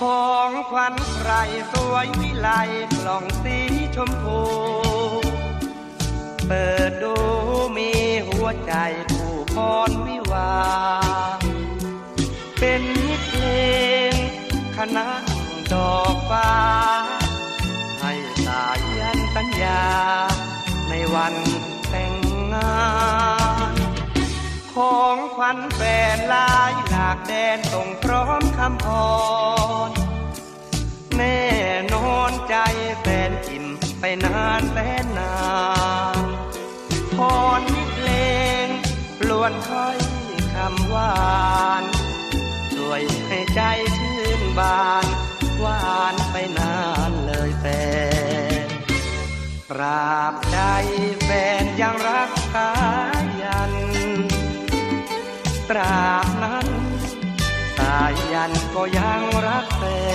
ของขวัญใครสวยวิไลกล่องสีชมพู เปิดดูมีหัวใจผู้พรวิวา เป็นมิตรเพลงคณะดอกฟ้า ให้สายันสัญญา ในวันแต่งงาน ของขวัญแฟนลายหลากแดนส่งพร้อมคำพร แฟนอิ่มไปนานแสนนานพรนิเลงล้วนค่อยคำหวานช่วยให้ใจชื่นบานหวานไปนานเลยแฟนตราบใดแฟนยังรักสายันตราบนั้นสายันก็ยังรักแฟน